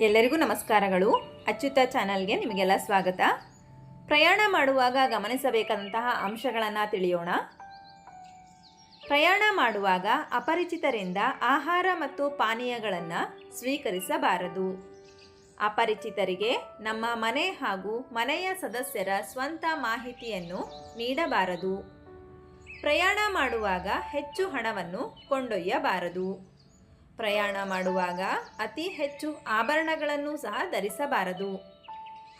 ಎಲ್ಲರಿಗೂ ನಮಸ್ಕಾರಗಳು. ಅಚ್ಯುತ ಚಾನಲ್ಗೆ ನಿಮಗೆಲ್ಲ ಸ್ವಾಗತ. ಪ್ರಯಾಣ ಮಾಡುವಾಗ ಗಮನಿಸಬೇಕಾದಂತಹ ಅಂಶಗಳನ್ನು ತಿಳಿಯೋಣ. ಪ್ರಯಾಣ ಮಾಡುವಾಗ ಅಪರಿಚಿತರಿಂದ ಆಹಾರ ಮತ್ತು ಪಾನೀಯಗಳನ್ನು ಸ್ವೀಕರಿಸಬಾರದು. ಅಪರಿಚಿತರಿಗೆ ನಮ್ಮ ಮನೆ ಹಾಗೂ ಮನೆಯ ಸದಸ್ಯರ ಸ್ವಂತ ಮಾಹಿತಿಯನ್ನು ನೀಡಬಾರದು. ಪ್ರಯಾಣ ಮಾಡುವಾಗ ಹೆಚ್ಚು ಹಣವನ್ನು ಕೊಂಡೊಯ್ಯಬಾರದು. ಪ್ರಯಾಣ ಮಾಡುವಾಗ ಅತಿ ಹೆಚ್ಚು ಆಭರಣಗಳನ್ನು ಸಹ ಧರಿಸಬಾರದು.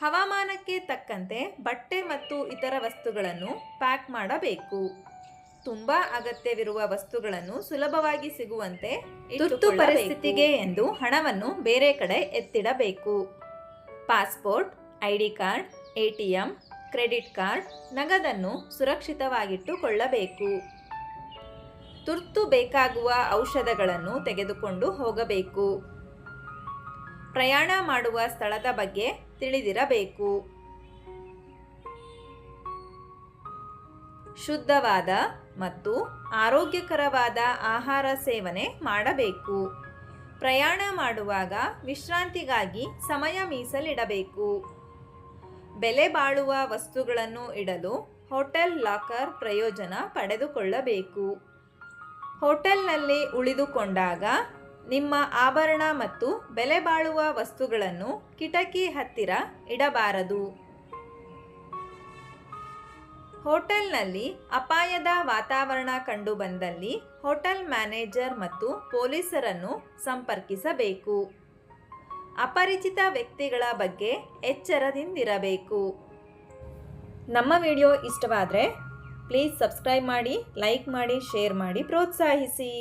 ಹವಾಮಾನಕ್ಕೆ ತಕ್ಕಂತೆ ಬಟ್ಟೆ ಮತ್ತು ಇತರ ವಸ್ತುಗಳನ್ನು ಪ್ಯಾಕ್ ಮಾಡಬೇಕು. ತುಂಬ ಅಗತ್ಯವಿರುವ ವಸ್ತುಗಳನ್ನು ಸುಲಭವಾಗಿ ಸಿಗುವಂತೆ ತುರ್ತು ಪರಿಸ್ಥಿತಿಗೆ ಎಂದು ಹಣವನ್ನು ಬೇರೆ ಕಡೆ ಎತ್ತಿಡಬೇಕು. Passport I D card A T M credit card ನಗದನ್ನು ಸುರಕ್ಷಿತವಾಗಿಟ್ಟುಕೊಳ್ಳಬೇಕು. ತುರ್ತು ಬೇಕಾಗುವ ಔಷಧಗಳನ್ನು ತೆಗೆದುಕೊಂಡು ಹೋಗಬೇಕು. ಪ್ರಯಾಣ ಮಾಡುವ ಸ್ಥಳದ ಬಗ್ಗೆ ತಿಳಿದಿರಬೇಕು. ಶುದ್ಧವಾದ ಮತ್ತು ಆರೋಗ್ಯಕರವಾದ ಆಹಾರ ಸೇವನೆ ಮಾಡಬೇಕು. ಪ್ರಯಾಣ ಮಾಡುವಾಗ ವಿಶ್ರಾಂತಿಗಾಗಿ ಸಮಯ ಮೀಸಲಿಡಬೇಕು. ಬೆಲೆ ಬಾಳುವ ವಸ್ತುಗಳನ್ನು ಇಡಲು ಹೋಟೆಲ್ ಲಾಕರ್ ಪ್ರಯೋಜನ ಪಡೆದುಕೊಳ್ಳಬೇಕು. ಹೋಟೆಲ್ನಲ್ಲಿ ಉಳಿದುಕೊಂಡಾಗ ನಿಮ್ಮ ಆಭರಣ ಮತ್ತು ಬೆಲೆ ಬಾಳುವ ವಸ್ತುಗಳನ್ನು ಕಿಟಕಿ ಹತ್ತಿರ ಇಡಬಾರದು. ಹೋಟೆಲ್ನಲ್ಲಿ ಅಪಾಯದ ವಾತಾವರಣ ಕಂಡುಬಂದಲ್ಲಿ ಹೋಟೆಲ್ ಮ್ಯಾನೇಜರ್ ಮತ್ತು ಪೊಲೀಸರನ್ನು ಸಂಪರ್ಕಿಸಬೇಕು. ಅಪರಿಚಿತ ವ್ಯಕ್ತಿಗಳ ಬಗ್ಗೆ ಎಚ್ಚರದಿಂದಿರಬೇಕು. ನಮ್ಮ ವಿಡಿಯೋ ಇಷ್ಟವಾದರೆ ಪ್ಲೀಸ್ ಸಬ್ಸ್ಕ್ರೈಬ್ ಮಾಡಿ ಲೈಕ್ ಮಾಡಿ ಶೇರ್ ಮಾಡಿ ಪ್ರೋತ್ಸಾಹಿಸಿ.